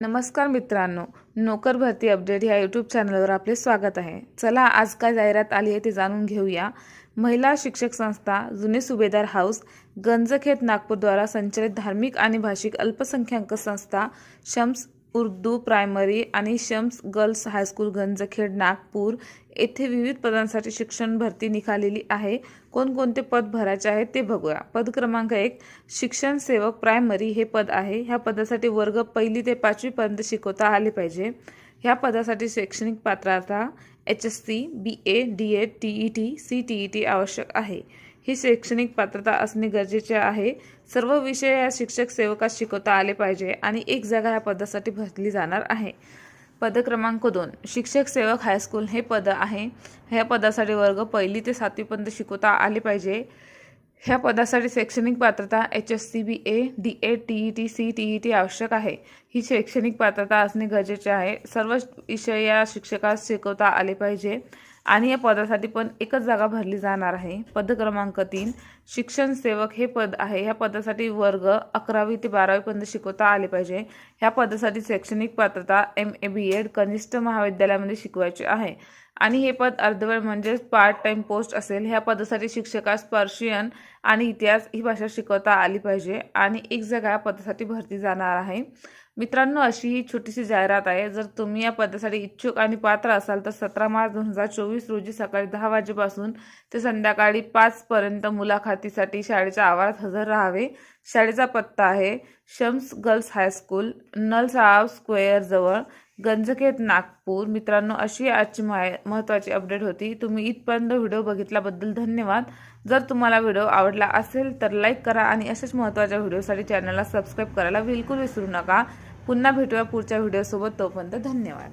नमस्कार मित्रांनो नोकर भरती अपडेट या यूट्यूब चॅनलवर आपले स्वागत आहे. चला आज काय जाहिरात आली आहे ते जाणून घेऊया. महिला शिक्षक संस्था जुने सुभेदार हाऊस गंजखेत नागपूरद्वारा संचलित धार्मिक आणि भाषिक अल्पसंख्याक संस्था शम्स उर्दू प्रायमरी आणि Shams girls high school Ganjakhet Nagpur येथे विविध पदांसाठी शिक्षण भरती निघालेली आहे. कोणकोणते पद भरायचे आहे ते बघूया. पद क्रमांक एक शिक्षण सेवक प्रायमरी हे पद आहे. ह्या पदासाठी वर्ग पहिली ते पाचवीपर्यंत शिकवता आले पाहिजे. ह्या पदासाठी शैक्षणिक पात्रता H S C B A D Ed T E T C T E T आवश्यक आहे. ही शैक्षणिक पात्रता असणे गरजेचे आहे. सर्व विषय या शिक्षक सेवकास शिकवता आले पाहिजे आणि एक जागा या पदासाठी भरली जाणार आहे. पद क्रमांक दोन शिक्षक सेवक हायस्कूल हे पद आहे. ह्या पदासाठी वर्ग पहिली ते सातवीपर्यंत शिकवता आले पाहिजे. ह्या पदासाठी शैक्षणिक पात्रता H S C B A D A T E T C T E T आवश्यक आहे. ही शैक्षणिक पात्रता असणे गरजेचे आहे. सर्व विषय या शिक्षकास शिकवता आले पाहिजे. आणि या पदासाठी पण एकच जागा भरली जाणार आहे. पद क्रमांक तीन शिक्षण सेवक हे पद आहे. ह्या पदासाठी वर्ग अकरावी ते बारावीपर्यंत शिकवता आले पाहिजे. ह्या पदासाठी शैक्षणिक पात्रता एम ए बी एड कनिष्ठ महाविद्यालयामध्ये शिकवायचे आहे. आणि हे पद अर्धवेळ म्हणजेच पार्ट टाइम पोस्ट असेल. ह्या पदासाठी शिक्षकास पर्शियन आणि इतिहास ही भाषा शिकवता आली पाहिजे आणि एक जागा या पदासाठी भरती जाणार आहे. मित्रांनो अशी ही छोटीशी जाहिरात आहे. जर तुम्ही या पदासाठी इच्छुक आणि पात्र असाल तर सतरा मार्च दोन हजार चोवीस रोजी सकाळी दहा वाजेपासून ते संध्याकाळी पाचपर्यंत मुलाखतीसाठी शाळेच्या आवारात हजर राहावे. शाळेचा पत्ता आहे. शम्स गर्ल्स हायस्कूल नलसाव स्क्वेअरजवळ गंजखेत नागपूर. मित्रांनो अशी आजची माय महत्त्वाची अपडेट होती. तुम्ही इथपर्यंत व्हिडिओ बघितल्याबद्दल धन्यवाद. जर तुम्हाला व्हिडिओ आवडला असेल तर लाईक करा आणि अशाच महत्त्वाच्या व्हिडिओसाठी चॅनलला सबस्क्राईब करायला बिलकुल विसरू नका. पुन्हा भेटूया पुढच्या व्हिडिओसोबत. तोपर्यंत धन्यवाद.